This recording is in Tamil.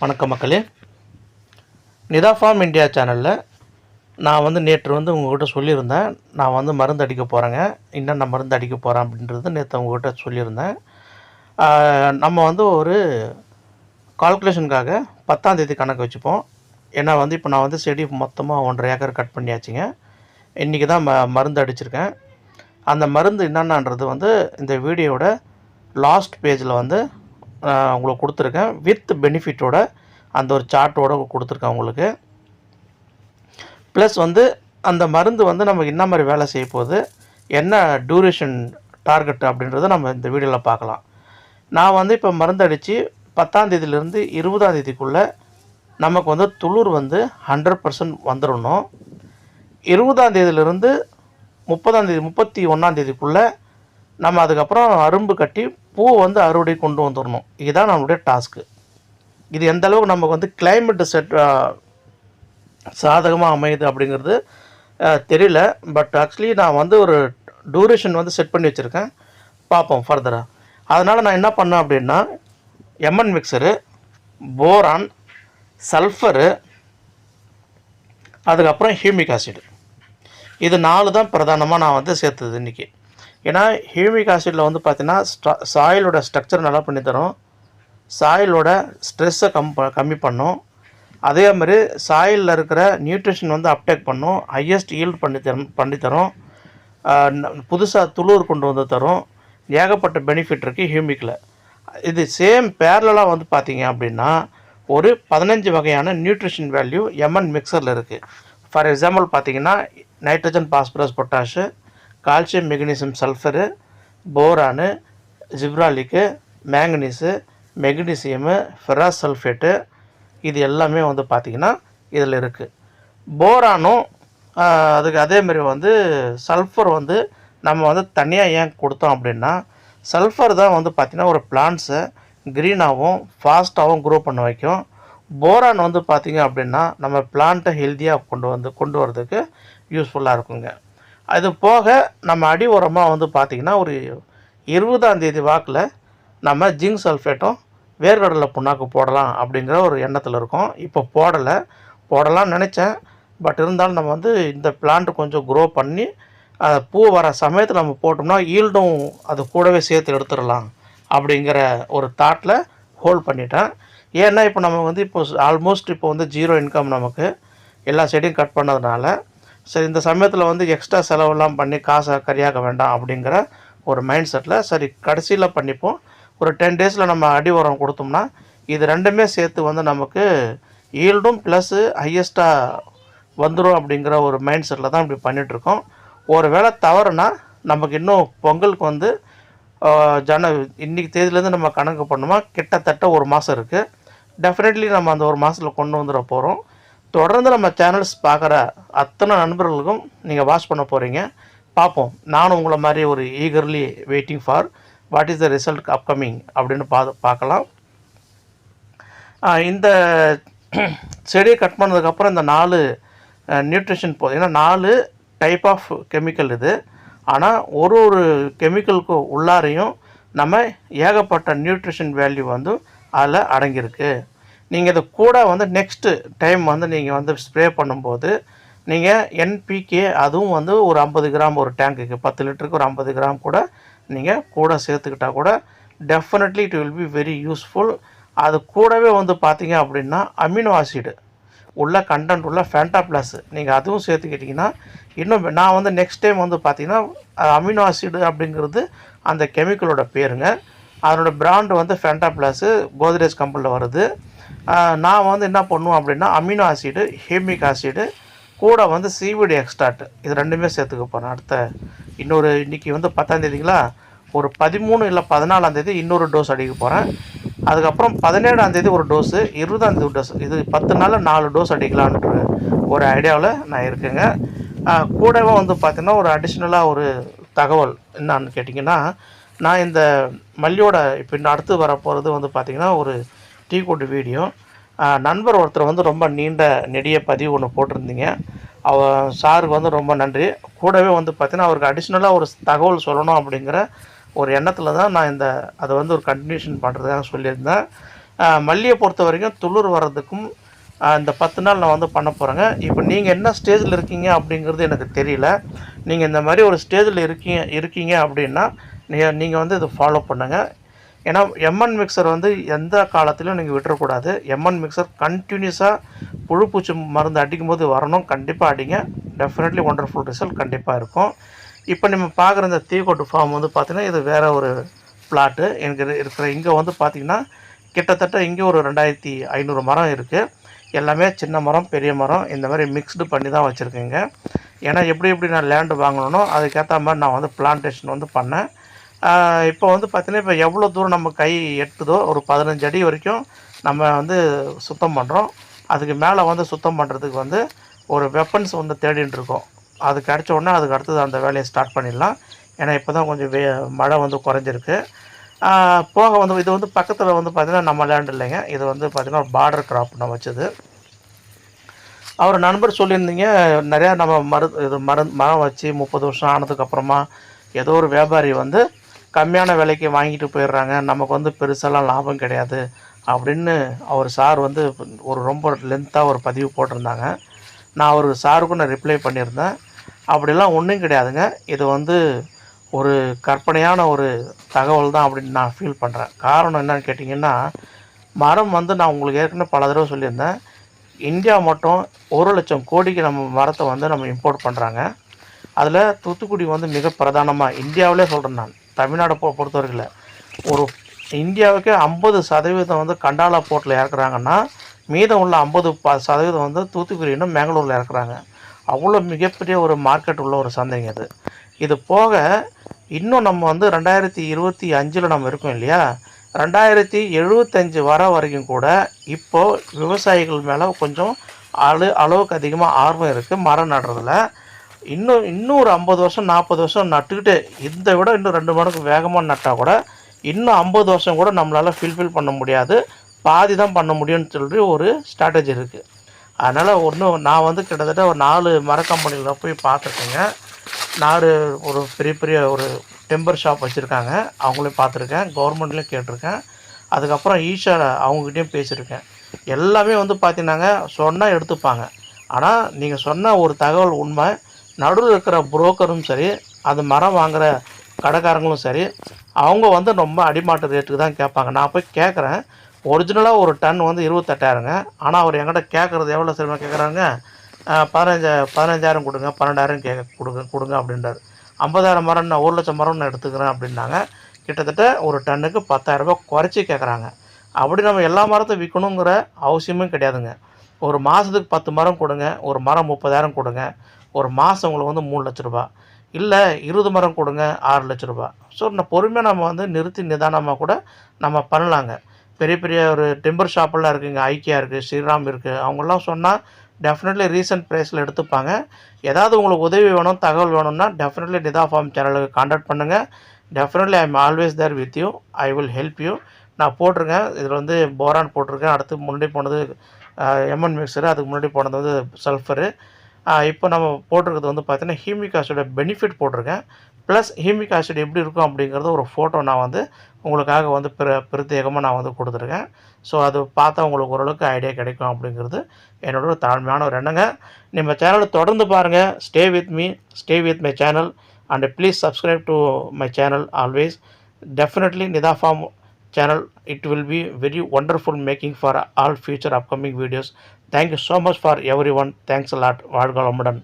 வணக்கம் மக்களே. நிதா ஃபார்ம் இந்தியா சேனலில் நான் வந்து நேற்று வந்து உங்கள்கிட்ட சொல்லியிருந்தேன். நான் வந்து மருந்து அடிக்க போகிறேங்க என்னென்ன மருந்து அடிக்க போகிறேன் அப்படின்றது நேற்று உங்கள்கிட்ட சொல்லியிருந்தேன். நம்ம வந்து ஒரு கால்குலேஷனுக்காக பத்தாந்தேதி கணக்கு வச்சுப்போம். ஏன்னா வந்து இப்போ நான் வந்து செடி மொத்தமாக ஒன்றரை ஏக்கர் கட் பண்ணியாச்சுங்க. இன்றைக்கி தான் ம மருந்து அடிச்சிருக்கேன். அந்த மருந்து என்னென்னன்றது வந்து இந்த வீடியோவோட லாஸ்ட் பேஜில் வந்து உங்களுக்கு கொடுத்துருக்கேன். வித் பெனிஃபிட்டோட அந்த ஒரு சார்ட்டோட கொடுத்துருக்கேன் உங்களுக்கு. ப்ளஸ் வந்து அந்த மருந்து வந்து நமக்கு என்ன மாதிரி வேலை செய்ய போகுது என்ன டியூரேஷன் டார்கெட் அப்படின்றத நம்ம இந்த வீடியோவில் பார்க்கலாம். நான் வந்து இப்போ மருந்து அடித்து பத்தாந்தேதியிலேருந்து இருபதாந்தேதிக்குள்ளே நமக்கு வந்து துளிர் வந்து ஹண்ட்ரட் பர்சன்ட் வந்துடணும் இருபதாந்தேதியிலேருந்து முப்பதாந்தேதி முப்பத்தி ஒன்றாந்தேதிக்குள்ளே நம்ம அதுக்கப்புறம் அரும்பு கட்டி பூ வந்து அறுவடை கொண்டு வந்துடணும். இதுதான் நம்மளுடைய டாஸ்க்கு இது எந்த அளவுக்கு நமக்கு வந்து கிளைமேட்டு செட் சாதகமாக அமையுது அப்படிங்கிறது தெரியல. பட் ஆக்சுவலி நான் வந்து ஒரு டூரேஷன் வந்து செட் பண்ணி வச்சுருக்கேன். பார்ப்போம் ஃபர்தராக அதனால் நான் என்ன பண்ணேன் அப்படின்னா எம்என் மிக்சரு போரான் சல்ஃபரு அதுக்கப்புறம் ஹியூமிக் ஆசிடு இது நாலு தான் பிரதானமாக நான் வந்து சேர்த்தது இன்றைக்கி ஏன்னா ஹியூமிக் ஆசிடில் வந்து பார்த்தீங்கன்னா சாயிலோட ஸ்ட்ரக்சர் நல்லா பண்ணி தரும். சாயிலோட ஸ்ட்ரெஸ்ஸை கம் கம்மி பண்ணும். அதே மாதிரி சாயிலில் இருக்கிற நியூட்ரிஷன் வந்து அப்டேக் பண்ணும். ஹையஸ்ட் ஈல்ட் பண்ணி தரும் பண்ணி தரும். புதுசாக துளூர் கொண்டு வந்து தரும். ஏகப்பட்ட பெனிஃபிட் இருக்குது ஹியூமிக்கில் இது சேம் பேரலாக வந்து பார்த்தீங்க அப்படின்னா ஒரு பதினஞ்சு வகையான நியூட்ரிஷன் வேல்யூ எம்என் மிக்சரில் இருக்குது ஃபார் எக்ஸாம்பிள் பார்த்தீங்கன்னா nitrogen phosphorus potash calcium magnesium sulphur boron ஜிப்ராலிக்கு manganese magnesium ferrous sulphate இது எல்லாமே வந்து பார்த்திங்கன்னா இதில் இருக்குது போரானும் அதுக்கு அதேமாரி வந்து சல்ஃபர் வந்து நம்ம வந்து தனியாக ஏன் கொடுத்தோம் அப்படின்னா சல்ஃபர் தான் வந்து பார்த்திங்கன்னா ஒரு பிளான்ட்ஸை க்ரீனாகவும் ஃபாஸ்ட்டாகவும் க்ரோ பண்ண வைக்கும். போரான் வந்து பார்த்திங்க அப்படின்னா நம்ம பிளான்ட்டை ஹெல்த்தியாக கொண்டு வந்து கொண்டு வரதுக்கு யூஸ்ஃபுல்லாக இருக்குங்க. அது போக நம்ம அடி உரமாக வந்து பார்த்திங்கன்னா ஒரு இருபதாம் தேதி வாக்கில் நம்ம ஜிங்க் சல்ஃபேட்டும் வேர்கடலை புண்ணாக்கு போடலாம் அப்படிங்கிற ஒரு எண்ணத்தில் இருக்கோம். இப்போ போடலை. போடலாம்னு நினச்சேன். பட் இருந்தாலும் நம்ம வந்து இந்த பிளான்ட் கொஞ்சம் க்ரோ பண்ணி பூ வர சமயத்தில் நம்ம போட்டோம்னா ஈல்டும் அது கூடவே சேர்த்து எடுத்துடலாம் அப்படிங்கிற ஒரு தாட்டில் ஹோல்ட் பண்ணிட்டேன். ஏன்னா இப்போ நம்ம வந்து இப்போ ஆல்மோஸ்ட் இப்போ வந்து ஜீரோ இன்கம் நமக்கு எல்லா செடியும் கட் பண்ணதுனால சரி இந்த சமயத்தில் வந்து எக்ஸ்ட்ரா செலவெல்லாம் பண்ணி காசை கரியாக வேண்டாம் அப்படிங்கிற ஒரு மைண்ட் செட்டில் சரி கடைசியில் பண்ணிப்போம். ஒரு டென் டேஸில் நம்ம அடி உரம் கொடுத்தோம்னா இது ரெண்டுமே சேர்த்து வந்து நமக்கு ஈல்டும் ப்ளஸ்ஸு ஹையஸ்ட்டாக வந்துடும் அப்படிங்கிற ஒரு மைண்ட் செட்டில் தான் இப்படி பண்ணிகிட்ருக்கோம் ஒரு வேளை தவறுனா நமக்கு இன்னும் பொங்கலுக்கு வந்து ஜன இன்றைக்கி தேதியிலேருந்து நம்ம கணக்கு பண்ணோமா? கிட்டத்தட்ட ஒரு மாதம் இருக்குது டெஃபினெட்லி நம்ம அந்த ஒரு மாதத்தில் கொண்டு வந்துட போகிறோம் தொடர்ந்து நம்ம சேனல்ஸ் பார்க்குற அத்தனை நண்பர்களுக்கும் நீங்கள் வாட்ச் பண்ண போகிறீங்க பார்ப்போம். நானும் உங்களை மாதிரி ஒரு eagerly waiting for what is the result upcoming அப்படின்னு பா பார்க்கலாம். இந்த செடியை கட் பண்ணதுக்கப்புறம் இந்த நாலு நியூட்ரிஷன் போதும் ஏன்னா நாலு டைப் ஆஃப் கெமிக்கல் இது. ஆனால் ஒரு ஒரு கெமிக்கலுக்கு உள்ளாரையும் நம்ம ஏகப்பட்ட நியூட்ரிஷன் வேல்யூ வந்து அதில் அடங்கியிருக்கு. நீங்கள் இது கூட வந்து நெக்ஸ்ட்டு டைம் வந்து நீங்கள் வந்து ஸ்ப்ரே பண்ணும்போது நீங்கள் என்பிகே அதுவும் வந்து ஒரு ஐம்பது கிராம் ஒரு டேங்குக்கு பத்து லிட்டருக்கு ஒரு ஐம்பது கிராம் கூட நீங்கள் கூட சேர்த்துக்கிட்டால் கூட definitely it will be very useful அது கூடவே வந்து பார்த்தீங்க அப்படின்னா அமினோ ஆசிடு உள்ள கண்டென்ட் உள்ள ஃபேண்டா ப்ளஸ் நீங்கள் அதுவும் சேர்த்துக்கிட்டிங்கன்னா இன்னும் நான் வந்து நெக்ஸ்ட் டைம் வந்து பார்த்தீங்கன்னா அமினோ ஆசிடு அப்படிங்கிறது அந்த கெமிக்கலோட பேருங்க. அதனோட பிராண்டு வந்து ஃபேண்டா ப்ளஸ்ஸு கோத்ரேஜ் கம்பெனியில் வருது. நான் வந்து என்ன பண்ணுவேன் அப்படின்னா அமினோ ஆசிடு ஹேமிக் ஆசிடு கூட வந்து சீவிடி எக்ஸ்ட்ராட்டு இது ரெண்டுமே சேர்த்துக்க போகிறேன் அடுத்த இன்னொரு இன்றைக்கி வந்து பத்தாந்தேதிங்களா ஒரு பதிமூணு இல்லை பதினாலாந்தேதி இன்னொரு டோஸ் அடிக்க போகிறேன் அதுக்கப்புறம் பதினேழாந்தேதி ஒரு டோஸு இருபதாந்தேதி டோஸ் இது பத்து நாளில் நாலு டோஸ் அடிக்கலான்ற ஒரு ஐடியாவில் நான் இருக்கேங்க. கூடவே வந்து பார்த்திங்கன்னா ஒரு அடிஷ்னலாக ஒரு தகவல் என்னான்னு கேட்டிங்கன்னா நான் இந்த மல்லியோட இப்போ இன்னும் அடுத்து வர போகிறது வந்து பார்த்திங்கன்னா ஒரு டீ கோட்டு வீடியோ. நண்பர் ஒருத்தர் வந்து ரொம்ப நீண்ட நெடிய பதிவு ஒன்று போட்டிருந்தீங்க. அவ சாருக்கு வந்து ரொம்ப நன்றி. கூடவே வந்து பார்த்தீங்கன்னா அவருக்கு அடிஷ்னலாக ஒரு தகவல் சொல்லணும் அப்படிங்கிற ஒரு எண்ணத்தில் தான் நான் இந்த அதை வந்து ஒரு கண்டினியூஷன் பண்ணுறதுக்காக சொல்லியிருந்தேன். மல்லியை பொறுத்த வரைக்கும் துளிர் வர்றதுக்கும் இந்த பத்து நாள் நான் வந்து பண்ண போகிறேங்க இப்போ நீங்கள் என்ன ஸ்டேஜில் இருக்கீங்க அப்படிங்கிறது எனக்கு தெரியல. நீங்கள் இந்த மாதிரி ஒரு ஸ்டேஜில் இருக்கீங்க இருக்கீங்க அப்படின்னா நீங்கள் நீங்கள் வந்து இதை ஃபாலோ பண்ணுங்கள் ஏன்னா எம்என் மிக்சர் வந்து எந்த காலத்திலும் நீங்கள் விட்டுறக்கூடாது. எம்என் மிக்சர் கண்டினியூஸாக புழுப்பூச்சி மருந்து அடிக்கும் போது வரணும். கண்டிப்பாக அடிங்க. டெஃபினெட்லி ஒண்டர்ஃபுல் ரிசல்ட் கண்டிப்பாக இருக்கும். இப்போ நம்ம பார்க்குற இந்த தீக்கொட்டு ஃபார்ம் வந்து பார்த்திங்கன்னா இது வேறு ஒரு பிளாட்டு எனக்கு இருக்கிற இங்கே வந்து பார்த்திங்கன்னா கிட்டத்தட்ட இங்கே ஒரு ரெண்டாயிரத்தி ஐநூறு மரம் இருக்குது எல்லாமே சின்ன மரம் பெரிய மரம். இந்த மாதிரி மிக்ஸ்டு பண்ணி தான் வச்சுருக்கேங்க. ஏன்னா எப்படி எப்படி நான் லேண்டு வாங்கணும் அதுக்கேற்ற மாதிரி நான் வந்து பிளான்டேஷன் வந்து பண்ணேன். இப்போ வந்து பார்த்தீங்கன்னா இப்போ எவ்வளோ தூரம் நம்ம கை எட்டுதோ ஒரு பதினஞ்சு அடி வரைக்கும் நம்ம வந்து சுத்தம் பண்ணுறோம் அதுக்கு மேலே வந்து சுத்தம் பண்ணுறதுக்கு வந்து ஒரு வெப்பன்ஸ் வந்து தேடின்னு இருக்கோம். அது கிடச்ச உடனே அதுக்கு அடுத்தது அந்த வேலையை ஸ்டார்ட் பண்ணிடலாம். ஏன்னா இப்போ தான் கொஞ்சம் வே மழை வந்து குறைஞ்சிருக்கு. போக வந்து இது வந்து பக்கத்தில் வந்து பார்த்திங்கன்னா நம்ம லேண்ட் இல்லைங்க. இது வந்து பார்த்திங்கன்னா ஒரு பார்டர் கிராப் நான் வச்சது. அவர் நண்பர் சொல்லியிருந்தீங்க நிறையா நம்ம மரு இது மரு மரம் வச்சு முப்பது வருஷம் ஆனதுக்கப்புறமா ஏதோ ஒரு வியாபாரி வந்து கம்மியான விலைக்கு வாங்கிட்டு போயிடுறாங்க. நமக்கு வந்து பெருசெல்லாம் லாபம் கிடையாது அப்படின்னு அவர் சார் வந்து ஒரு ரொம்ப லென்த்தாக ஒரு பதிவு போட்டிருந்தாங்க. நான் அவர் சாருக்கும் நான் ரிப்ளை பண்ணியிருந்தேன். அப்படிலாம் ஒன்றும் கிடையாதுங்க. இது வந்து ஒரு கற்பனையான ஒரு தகவல் தான் அப்படின்னு நான் ஃபீல் பண்ணுறேன் காரணம் என்னன்னு கேட்டிங்கன்னா மரம் வந்து நான் உங்களுக்கு ஏற்கனவே பல தடவை சொல்லியிருந்தேன். இந்தியா மட்டும் ஒரு லட்சம் கோடிக்கு நம்ம மரத்தை வந்து நம்ம இம்போர்ட் பண்ணுறாங்க அதில் தூத்துக்குடி வந்து மிக பிரதானமாக இந்தியாவிலே சொல்கிறேன் நான். தமிழ்நாடு பொ பொறுத்தவரையில் ஒரு இந்தியாவுக்கே ஐம்பது சதவீதம் வந்து கண்டாலா போர்ட்டில் இறக்குறாங்கன்னா மீதம் உள்ள ஐம்பது ப சதவீதம் வந்து தூத்துக்குடினும் மேங்களூரில் இறக்குறாங்க. அவ்வளோ மிகப்பெரிய ஒரு மார்க்கெட் உள்ள ஒரு சந்தைங்க அது. இது போக இன்னும் நம்ம வந்து ரெண்டாயிரத்தி இருபத்தி அஞ்சில் நம்ம இருக்கோம் இல்லையா? ரெண்டாயிரத்தி எழுபத்தஞ்சு வர வரைக்கும் கூட இப்போது விவசாயிகள் மேலே கொஞ்சம் அளவு அளவுக்கு அதிகமாக ஆர்வம் இருக்குது மரம் நடுறதில். இன்னும் இன்னும் ஒரு ஐம்பது வருஷம் நாற்பது வருஷம் நட்டுக்கிட்டு இதை விட இன்னும் ரெண்டு மடங்கு வேகமாக நட்டால் கூட இன்னும் ஐம்பது வருஷம் கூட நம்மளால் ஃபில்ஃபில் பண்ண முடியாது. பாதி தான் பண்ண முடியும்னு சொல்லி ஒரு ஸ்ட்ராட்டஜி இருக்குது அதனால் ஒன்றும் நான் வந்து கிட்டத்தட்ட ஒரு நாலு மர கம்பெனிகளில் போய் பார்த்துருக்கேங்க. நாலு ஒரு பெரிய பெரிய ஒரு டெம்பர் ஷாப் வச்சுருக்காங்க. அவங்களையும் பார்த்துருக்கேன். கவர்மெண்ட்லேயும் கேட்டிருக்கேன். அதுக்கப்புறம் ஈஷா அவங்கக்கிட்டேயும் பேசியிருக்கேன். எல்லாமே வந்து பார்த்தீங்கன்னாங்க சொன்னால் எடுத்துப்பாங்க. ஆனால் நீங்கள் சொன்ன ஒரு தகவல் உண்மை. நடுவில் இருக்கிற புரோக்கரும் சரி அது மரம் வாங்குகிற கடைக்காரங்களும் சரி அவங்க வந்து ரொம்ப அடிமாட்டு ரேட்டுக்கு தான் கேட்பாங்க. நான் போய் கேட்குறேன். ஒரிஜினலாக ஒரு டன் வந்து இருபத்தெட்டாயிரங்க. ஆனால் அவர் என்கிட்ட கேட்குறது எவ்வளோ சிரமம் கேட்குறாங்க? பதினஞ்சா பதினஞ்சாயிரம் கொடுங்க பன்னெண்டாயிரம் கேட்க கொடுங்க கொடுங்க அப்படின்றாரு. ஐம்பதாயிரம் மரம் நான் ஒரு லட்சம் மரம் நான் எடுத்துக்கிறேன் அப்படின்னாங்க. கிட்டத்தட்ட ஒரு டன்னுக்கு பத்தாயிரம் ரூபாய் குறைச்சி கேட்குறாங்க. அப்படி நம்ம எல்லா மரத்தையும் விற்கணுங்கிற அவசியமும் கிடையாதுங்க. ஒரு மாதத்துக்கு பத்து மரம் கொடுங்க ஒரு மரம் முப்பதாயிரம் கொடுங்க ஒரு மாதம் உங்களுக்கு வந்து மூணு லட்ச ரூபா. இல்லை இருபது மரம் கொடுங்க ஆறு லட்ச ரூபா. ஸோ நான் பொறுமையாக நம்ம வந்து நிறுத்தி நிதானமாக கூட நம்ம பண்ணலாங்க. பெரிய பெரிய ஒரு டெம்பர் ஷாப்பெல்லாம் இருக்குங்க. ஐக்கியா இருக்குது ஸ்ரீராம் இருக்குது அவங்கெல்லாம் சொன்னால் டெஃபினெட்லி ரீசன்ட் ப்ரைஸில் எடுத்துப்பாங்க. ஏதாவது உங்களுக்கு உதவி வேணும் தகவல் வேணும்னா டெஃபினெட்லி நிதா ஃபார்ம் சேனலுக்கு காண்டாக்ட் பண்ணுங்கள் definitely I am always there with you I will help you நான் போட்டிருக்கேன் இதில் வந்து போரான் போட்டிருக்கேன். அடுத்து முன்னாடி போனது எம்என் மிக்சரு அதுக்கு முன்னாடி போனது வந்து சல்ஃபரு இப்போ நம்ம போட்டிருக்கிறது வந்து பார்த்தீங்கன்னா ஹீமிக் ஆசிடோட பெனிஃபிட் போட்டிருக்கேன். ப்ளஸ் ஹீமிக் ஆசிட் எப்படி இருக்கும் அப்படிங்கிறது ஒரு ஃபோட்டோ நான் வந்து உங்களுக்காக வந்து பிர பிரத்யேகமாக நான் வந்து கொடுத்துருக்கேன். ஸோ அது பார்த்தா உங்களுக்கு ஓரளவுக்கு ஐடியா கிடைக்கும் அப்படிங்கிறது என்னோட ஒரு தாழ்மையான ஒரு எண்ணங்க. நம்ம சேனலை தொடர்ந்து பாருங்கள் stay with me stay with my channel and please subscribe to my channel always definitely Nitha farm channel it will be very wonderful making for all future upcoming videos. Thank you so much for everyone thanks lot వాడుకోవడం